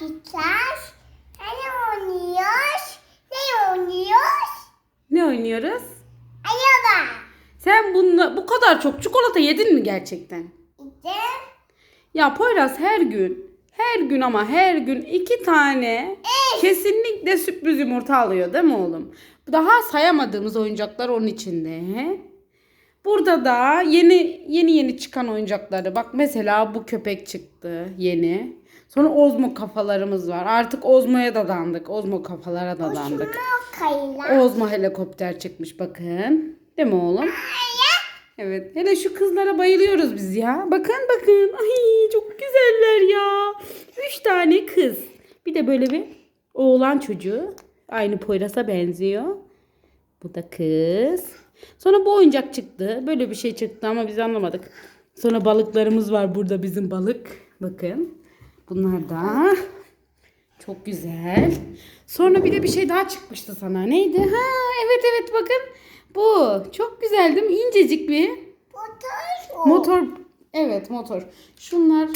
gideceğiz. Ne oynuyoruz? Ne oynuyoruz? Ne oynuyoruz? Araba. Sen bununla bu kadar çok çikolata yedin mi gerçekten? İşte Ya Poyraz her gün, her gün ama her gün iki tane kesinlikle sürpriz yumurta alıyor değil mi oğlum? Daha sayamadığımız oyuncaklar onun içinde. he? Burada da yeni yeni yeni çıkan oyuncakları. Bak mesela bu köpek çıktı yeni. Sonra Ozmo kafalarımız var. Artık Ozmo'ya da dandık. Ozmo kafalara da dandık. Ozmo helikopter çıkmış bakın. Değil mi oğlum? Evet. Hele şu kızlara bayılıyoruz biz ya. Bakın bakın. Ay çok güzeller ya. Üç tane kız. Bir de böyle bir oğlan çocuğu. Aynı Poyraz'a benziyor. Bu da kız. Sonra bu oyuncak çıktı. Böyle bir şey çıktı ama biz anlamadık. Sonra balıklarımız var burada bizim balık. Bakın. Bunlar da çok güzel. Sonra bir de bir şey daha çıkmıştı sana. Neydi? Ha evet evet bakın. Bu. Çok güzel değil mi? İncecik bir Motor. motor. Evet motor. Şunlar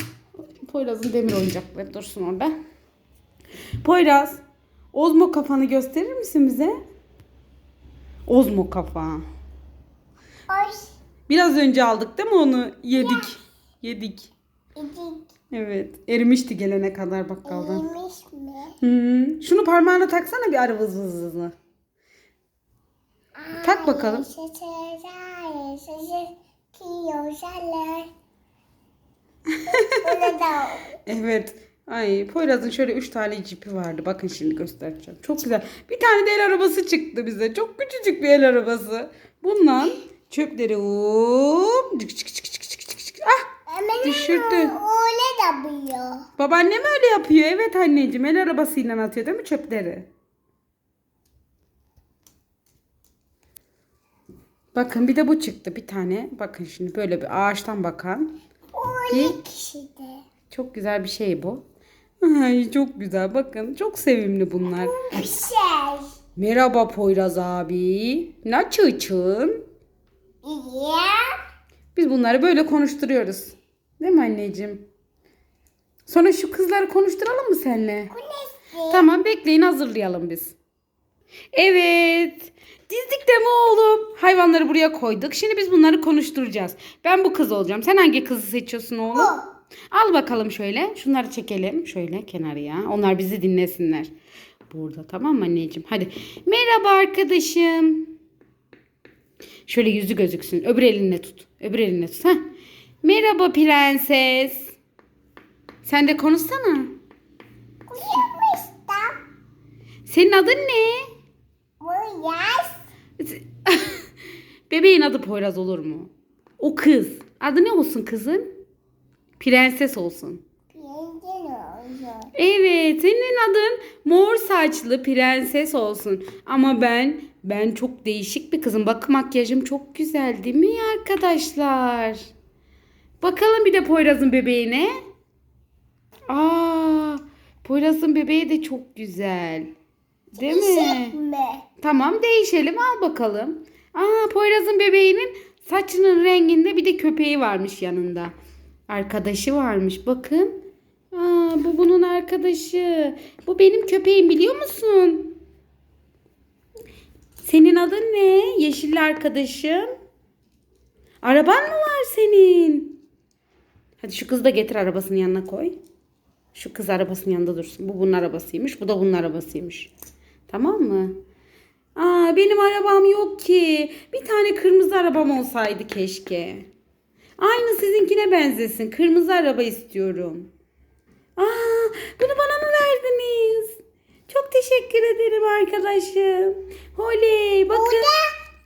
Poyraz'ın demir oyuncakları dursun orada. Poyraz. Ozmo kafanı gösterir misin bize? Ozmo kafa. Oy. Biraz önce aldık değil mi onu? Yedik. Yedik. İdik. Evet. Erimişti gelene kadar bakkaldan. İyiymiş mi? Hmm. Şunu parmağına taksana bir ara vız vız vızlı. Tak bakalım. Bunu da Evet. Ay Poyraz'ın şöyle üç tane cipi vardı. Bakın şimdi göstereceğim. Çok güzel. Bir tane de el arabası çıktı bize. Çok küçücük bir el arabası. Bundan çöpleri hop cık cık cık cık cık cık. Ah Hemen Düşürdü. Öyle biliyor. babaannem öyle yapıyor. Evet anneciğim el arabasıyla atıyor değil mi çöpleri? Bakın bir de bu çıktı bir tane. Bakın şimdi böyle bir ağaçtan bakan. Öyle kişi de. Çok güzel bir şey bu. Ay çok güzel bakın. Çok sevimli bunlar. Bir şey. Merhaba Poyraz abi. Nasılsın? İyi. Biz bunları böyle konuşturuyoruz. Değil mi anneciğim? Sonra şu kızları konuşturalım mı seninle? Kulesi. Tamam bekleyin hazırlayalım biz. Evet. Dizdik de mi oğlum? Hayvanları buraya koyduk. Şimdi biz bunları konuşturacağız. Ben bu kız olacağım. Sen hangi kızı seçiyorsun oğlum? Bu. Al bakalım şöyle. Şunları çekelim. Şöyle kenarıya. Onlar bizi dinlesinler. Burada tamam mı anneciğim? Hadi. Merhaba arkadaşım. Şöyle yüzü gözüksün. Öbür elinle tut. Öbür elinle tut. Heh. Merhaba prenses. Sen de konuşsana. Kuyumuştum. Senin adın ne? Yaş. Bebeğin adı Poyraz olur mu? O kız. Adı ne olsun kızın? Prenses olsun. Evet, senin adın mor saçlı prenses olsun. Ama ben ben çok değişik bir kızım. Bak makyajım çok güzel değil mi arkadaşlar? Bakalım bir de Poyraz'ın bebeğine. Aa, Poyraz'ın bebeği de çok güzel. Değil mi? Mi? Tamam değişelim al bakalım. Aa Poyraz'ın bebeğinin saçının renginde bir de köpeği varmış yanında. Arkadaşı varmış bakın. Aa bu bunun arkadaşı. Bu benim köpeğim biliyor musun? Senin adın ne? Yeşilli arkadaşım. Araban mı var senin? Hadi şu kızı da getir arabasının yanına koy. Şu kız arabasının yanında dursun. Bu bunun arabasıymış. Bu da bunun arabasıymış. Tamam mı? Aa benim arabam yok ki. Bir tane kırmızı arabam olsaydı keşke. Aynı sizinkine benzesin. Kırmızı araba istiyorum. Aa bunu bana mı verdiniz? Çok teşekkür ederim arkadaşım. Oley bakın.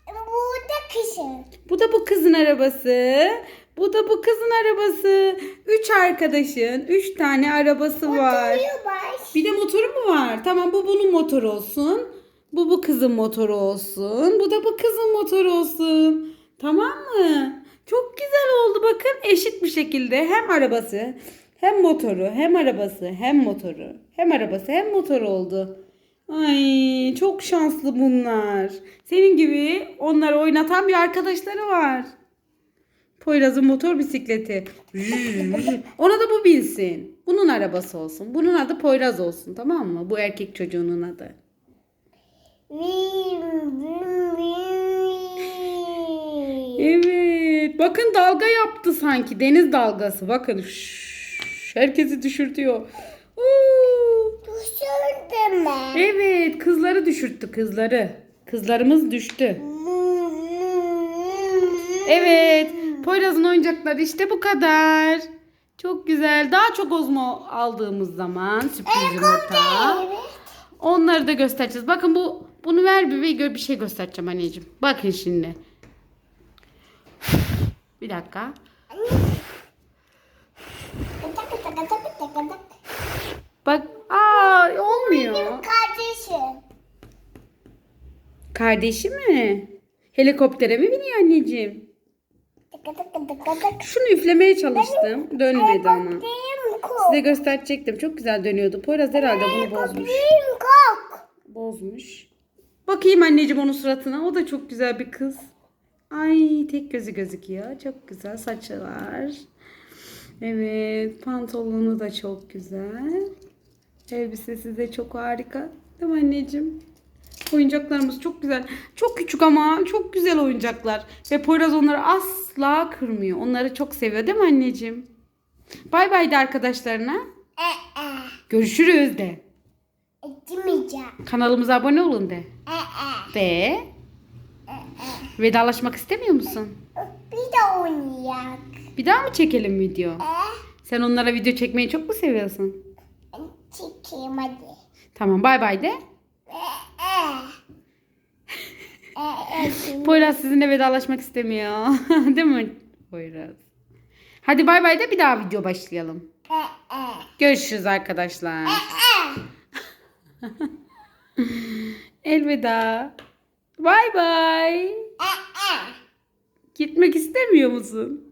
Burada, burada kişi. Bu da bu kızın arabası. Bu da bu kızın arabası. Üç arkadaşın üç tane arabası var. Baş. Bir de motoru mu var? Tamam bu bunun motoru olsun. Bu bu kızın motoru olsun. Bu da bu kızın motoru olsun. Tamam mı? Çok güzel oldu bakın eşit bir şekilde hem arabası hem motoru hem arabası hem motoru hem arabası hem motoru oldu. Ay çok şanslı bunlar. Senin gibi onları oynatan bir arkadaşları var. Poyraz'ın motor bisikleti. Ona da bu binsin. Bunun arabası olsun. Bunun adı Poyraz olsun tamam mı? Bu erkek çocuğunun adı. Evet. Bakın dalga yaptı sanki. Deniz dalgası. Bakın. Şşş, herkesi düşürtüyor. Uuu. Düşürdüm ben. Evet. Kızları düşürttü kızları. Kızlarımız düştü. Evet. Poyraz'ın oyuncakları işte bu kadar. Çok güzel. Daha çok ozmo aldığımız zaman sürpriz yumurta. Onları da göstereceğiz. Bakın bu bunu ver bir ve gör bir şey göstereceğim anneciğim. Bakın şimdi. Bir dakika. Bak aa olmuyor. Kardeşim. Kardeşi mi? Helikoptere mi biniyor anneciğim? Şunu üflemeye çalıştım. Dönmedi ama. Benim. Size gösterecektim. Çok güzel dönüyordu. Poyraz herhalde bunu bozmuş. Benim. Bozmuş. Bakayım anneciğim onun suratına. O da çok güzel bir kız. Ay tek gözü gözüküyor. Çok güzel saçı var. Evet pantolonu da çok güzel. Elbisesi de çok harika. Değil mi anneciğim? Oyuncaklarımız çok güzel. Çok küçük ama çok güzel oyuncaklar. Ve Poyraz onları asla kırmıyor. Onları çok seviyor değil mi anneciğim? Bay bay de arkadaşlarına. Ee, ee. Görüşürüz de. Etmeyeceğim. Kanalımıza abone olun de. Ee, ee. De. Vedalaşmak istemiyor musun? Bir de oynayak. Bir daha mı çekelim video? Ee, Sen onlara video çekmeyi çok mu seviyorsun? çekeyim hadi. Tamam bay bay de. Ee, ee, şimdi- Poyraz sizinle vedalaşmak istemiyor. Değil mi Poyraz? Hadi bay bay de bir daha video başlayalım. Görüşürüz arkadaşlar. Elveda. Bay bay. Gitmek istemiyor musun?